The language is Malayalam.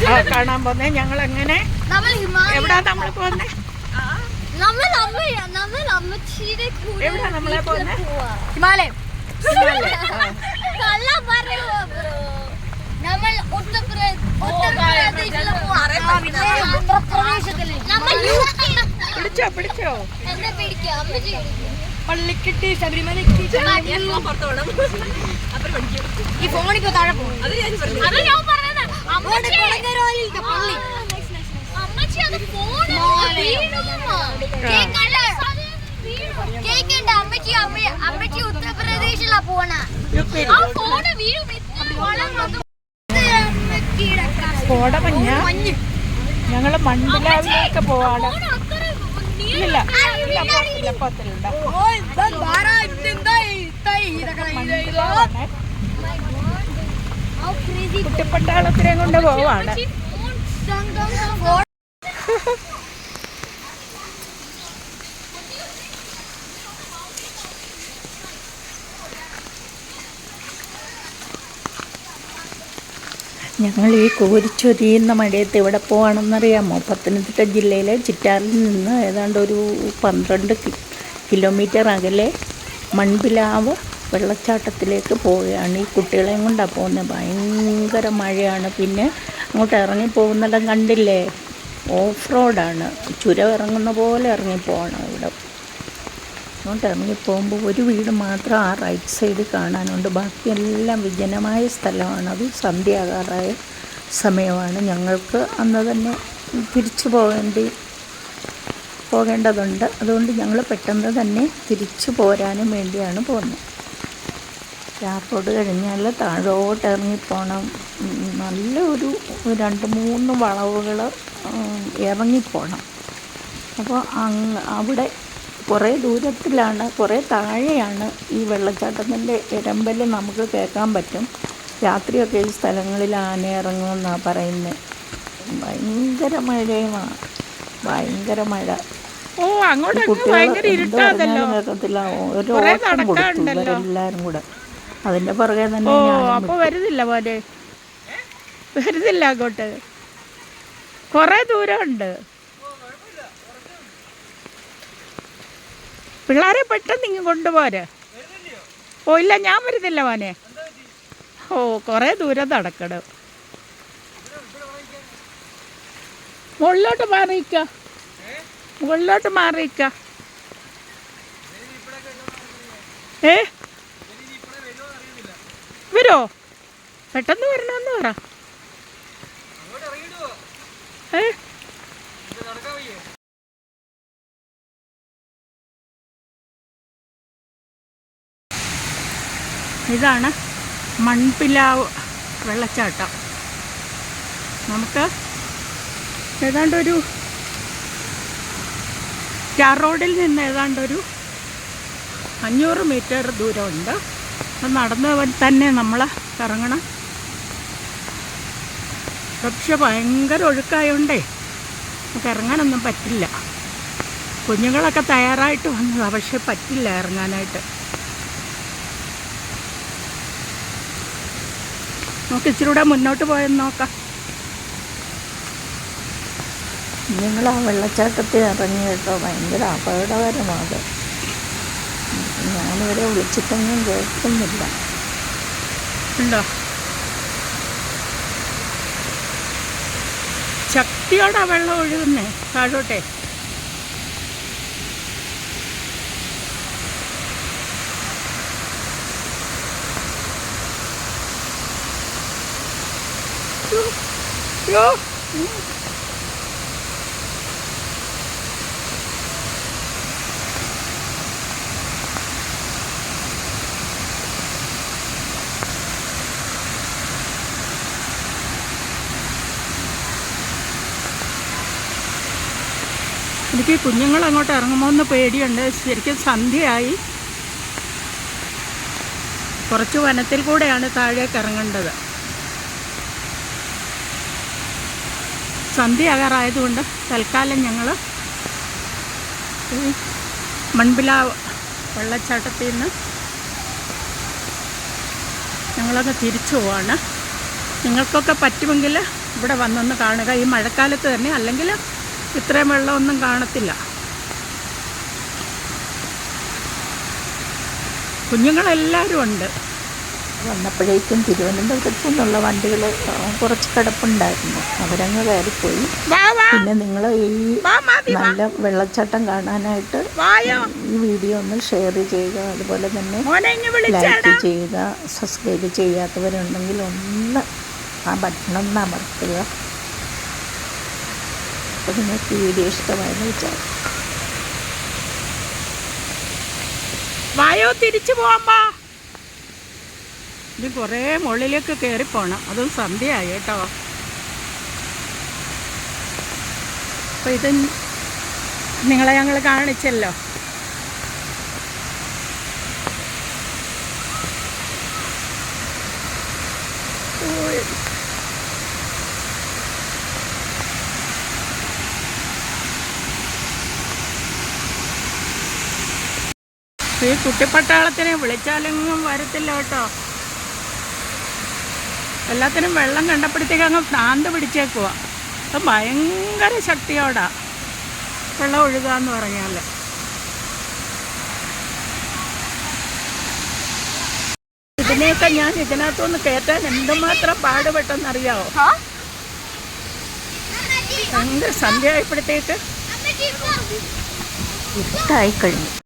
ആ, കാണാൻ പോന്നെ. ഞങ്ങൾ എങ്ങനെ നമ്മൾ ഹിമാലയ എവിടാ നമ്മൾ പോന്നെ? നമ്മൾ നമ്മൾ എവിടാ നമ്മളെ പോന്നെ? ഹിമാലയം. നമ്മൾ ഉത്തർപ്രദേശ് ഉത്തർപ്രദേശിൽ നമ്മൾ യു പി പിടിച്ചോ പിടിച്ചോ എന്നെ പിടിക്കുക പള്ളിക്കെട്ടി ശബരിമല ഈ ഫോണിപ്പോ താഴെ പോകും അത് ഞാൻ കേക്കണ്ട. അമ്മച്ചി അമ്മ അമ്മച്ചി ഉത്തർപ്രദേശിലാ പോണ. ആ ഫോണ് വീഴും. കോടമഞ്ഞ. ഞങ്ങൾ മണ്ണിലൊക്കെ പോവാണ്. ഇല്ല കുട്ടിപ്പട്ടാളത്തിനെയും കൊണ്ട് പോവാണ് ഞങ്ങൾ ഈ കോരിച്ചൊരിയുന്ന മഴയത്ത് എവിടെ പോകണമെന്നറിയാമോ പത്തനംതിട്ട ജില്ലയിലെ ചിറ്റാറിൽ നിന്ന് ഏതാണ്ട് ഒരു പന്ത്രണ്ട് കിലോമീറ്റർ അകലെ മൺപിലാവ് വെള്ളച്ചാട്ടത്തിലേക്ക് പോവുകയാണ്. ഈ കുട്ടികളെയും കൊണ്ടാണ് പോകുന്നത് ഭയങ്കര മഴയാണ്. പിന്നെ അങ്ങോട്ട് ഇറങ്ങിപ്പോകുന്നിടം കണ്ടില്ലേ? ഓഫ് റോഡാണ് ചുരം ഇറങ്ങുന്ന പോലെ ഇറങ്ങി പോകണം ഇവിടെ. അങ്ങോട്ട് ഇറങ്ങിപ്പോകുമ്പോൾ ഒരു വീട് മാത്രം ആ റൈറ്റ് സൈഡ് കാണാനുണ്ട്. ബാക്കിയെല്ലാം വിജനമായ സ്ഥലമാണ്. അത് സന്ധ്യാകാറായ സമയമാണ്. ഞങ്ങൾക്ക് അന്ന് തന്നെ തിരിച്ചു പോകേണ്ടി പോകേണ്ടതുണ്ട്. അതുകൊണ്ട് ഞങ്ങൾ പെട്ടെന്ന് തന്നെ തിരിച്ചു പോരാനും വേണ്ടിയാണ് പോകുന്നത്. യാപ്പോട് കഴിഞ്ഞാൽ താഴോട്ട് ഇറങ്ങിപ്പോണം. നല്ല ഒരു രണ്ട് മൂന്ന് വളവുകൾ ഇറങ്ങിപ്പോണം. അപ്പോൾ അവിടെ കുറേ ദൂരത്തിലാണ് കുറേ താഴെയാണ് ഈ വെള്ളച്ചാട്ടത്തിന്റെ ഇരമ്പൽ നമുക്ക് കേൾക്കാൻ പറ്റും. രാത്രിയൊക്കെ ഈ സ്ഥലങ്ങളിൽ ആന ഇറങ്ങുമെന്നാണ് പറയുന്നത് ഭയങ്കര മഴയുമാണ് ഭയങ്കര മഴ. കുട്ടികളെ കേൾക്കത്തില്ല. ഒരു ഓട്ടം കൊടുത്തു. ഇവരെല്ലാവരും കൂടെ. അതിന്റെ പുറകെ തന്നെ ഓ അപ്പൊ. വരുന്നില്ല പോലെ വരുന്നില്ല അങ്ങോട്ട്. കൊറേ ദൂരമുണ്ട്. പിള്ളേരെ പെട്ടെന്ന് ഇങ്ങ് കൊണ്ടുപോരെ. ഓ ഇല്ല ഞാൻ വരുന്നില്ല മോനെ. ഓ കൊറേ ദൂരം നടക്കണം. മുകളിലോട്ട് മാറിയിക്ക മുകളിലോട്ട് മാറിയിക്ക ഏ? വരുമോ പെട്ടെന്ന് വരണമെന്ന് പറ. ഇതാണ് മൺപിലാവ് വെള്ളച്ചാട്ടം. നമുക്ക് ഏതാണ്ടൊരു ടാർ റോഡിൽ നിന്ന് ഏതാണ്ടൊരു അഞ്ഞൂറ് മീറ്റർ ദൂരമുണ്ട്. അത് നടന്ന് തന്നെ നമ്മൾ ഇറങ്ങണം പക്ഷെ ഭയങ്കര ഒഴുക്കായോണ്ടേ നമുക്ക് ഇറങ്ങാനൊന്നും പറ്റില്ല. കുഞ്ഞുങ്ങളൊക്കെ തയ്യാറായിട്ട് വന്നതാണ് പക്ഷെ പറ്റില്ല ഇറങ്ങാനായിട്ട്. നമുക്ക് ഇച്ചിരി കൂടെ മുന്നോട്ട് പോയെന്ന് നോക്കാം. നിങ്ങൾ ആ വെള്ളച്ചാട്ടത്തിൽ ഇറങ്ങി കേട്ടോ ഭയങ്കര അപകടകരമാണ്. ഞാനിവരെ വിളിച്ചിട്ടൊന്നും കേൾക്കുന്നില്ല. ഉണ്ടോ? ശക്തിയോടെ വെള്ളം ഒഴുകുന്നേ? താഴോട്ടെ. യ്യോ, യ്യോ. എനിക്ക് കുഞ്ഞുങ്ങൾ അങ്ങോട്ട് ഇറങ്ങുമോ എന്ന് പേടിയുണ്ട്. ശരിക്കും സന്ധ്യയായി. കുറച്ച് വനത്തിൽ കൂടെയാണ് താഴേക്ക് ഇറങ്ങേണ്ടത്. സന്ധ്യയാകാറായതുകൊണ്ട് തൽക്കാലം ഞങ്ങൾ മൺപില വെള്ളച്ചാട്ടത്തിൽ നിന്ന് ഞങ്ങളൊക്കെ തിരിച്ചു പോവാണ്. നിങ്ങൾക്കൊക്കെ പറ്റുമെങ്കിൽ ഇവിടെ വന്നൊന്ന് കാണുക. ഈ മഴക്കാലത്ത് തന്നെ അല്ലെങ്കിൽ ഇത്രയും വെള്ളമൊന്നും കാണത്തില്ല. കുഞ്ഞുങ്ങളെല്ലാവരും ഉണ്ട്. വന്നപ്പോഴേക്കും തിരുവനന്തപുരത്തു നിന്നുള്ള വണ്ടികൾ കുറച്ച് കിടപ്പുണ്ടായിരുന്നു. അവരങ്ങ് കയറിപ്പോയി. പിന്നെ നിങ്ങൾ ഈ നല്ല വെള്ളച്ചാട്ടം കാണാനായിട്ട് ഈ വീഡിയോ ഒന്ന് ഷെയർ ചെയ്യുക. അതുപോലെ തന്നെ ലൈക്ക് ചെയ്യുക സബ്സ്ക്രൈബ് ചെയ്യാത്തവരുണ്ടെങ്കിൽ ഒന്ന് ആ ബട്ടൺ ഒന്ന് അമർത്തുക. അപ്പോൾ നിങ്ങൾക്ക് ഈ വീഡിയോ ഇഷ്ടമായെന്ന് വെച്ചാൽ വായോ തിരിച്ചു പോവാമ്പാ ഇത് കുറേ മുകളിലേക്ക് കയറി പോണം. അതും സന്ധ്യയായി കേട്ടോ. അപ്പോൾ ഇത് നിങ്ങളെ ഞങ്ങൾ കാണിച്ചല്ലോ. ഓയ്. ഈ കുട്ടിപ്പട്ടാളത്തിനെ വിളിച്ചാലെങ്ങും വരത്തില്ല കേട്ടോ. എല്ലാത്തിനും വെള്ളം കണ്ടപ്പോഴത്തേക്ക് അങ്ങ് ഭ്രാന്ത് പിടിച്ചേക്കുക അത് ഭയങ്കര ശക്തിയോടാ. വെള്ളം ഒഴുകുക എന്ന് പറഞ്ഞാൽ ഇതിനെയൊക്കെ ഞാൻ ഇതിനകത്തുനിന്ന് കയറ്റാൻ എന്തുമാത്രം പാടുപെട്ടെന്നറിയാവോ? ഭയങ്കര സന്ധ്യ ആയപ്പോഴത്തേക്ക് അമ്മച്ചി കഴിഞ്ഞു.